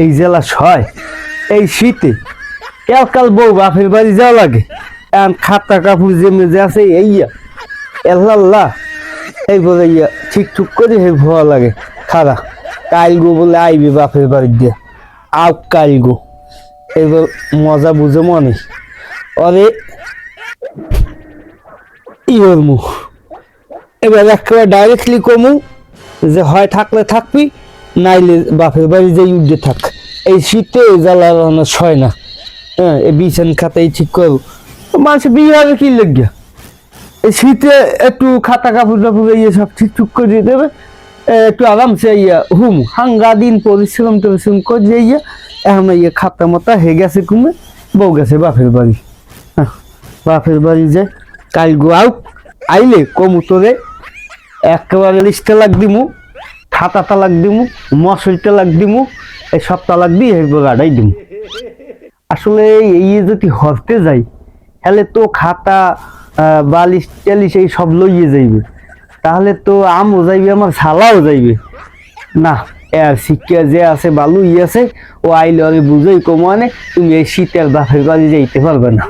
এই জেলা ছয়, এই শীতে কাল বউ বাপের বাড়ি যাওয়া লাগে। এখন খাতা কাপড় যে মেজে আছে, এইয়া। এল্লাল্লাহ, এই বলে ইয়া ঠিক ঠিক করে হে ভয় লাগে। খারা কাল গো বলে আইবি বাপের বাড়ি দিয়ে। আও কাল গো। এবার মজা বুঝে মনে। অরে ইয়র মুখ। এবার একেবারে ডাইরেক্টলি কমু যে হয় থাকলে থাকবি নাইলে বাপের বাড়ি যে উঠে থাক। এই শীতে জ্বালা ছয় না। হ্যাঁ এই বিছান খাতাই ঠিক করব। মানুষ বিয়ে হবে কি লেগে এই শীতে একটু খাতা কাপড় টাপড় ইয়ে সব ঠিক ঠিক করে দিয়ে দেবে। একটু আরামসে ইয়া হুম হাঙ্গা দিন পরিশ্রম টরিশ্রম করে যে ইয়া এখন ইয়ে খাতা মাতা হে গেছে কুমে বউ গেছে বাপের বাড়ি। হ্যাঁ, বাপের বাড়ি যে কাল গো আইলে কমু তোরে একেবারে লিস্টে লাগ দিমু। খাতা তালাক দিমু, মশারি তালাক দিমু, এই সব তালাক দিয়ে এরপর গাড়াই দিমু। আসলে এই যদি হরতে যাই, তাহলে তো খাতা বালিশ, টালিশ এই সব লইয়ে যাইবে। তাহলে তো আমও যাইবে, আমার ছালাও যাইবে। না শিক্ষা যে আছে বালু ই আছে, ও আইলে আরে বুঝেই কমানে তুমি এই শীতের বাপের বাড়ি যাইতে পারবে না।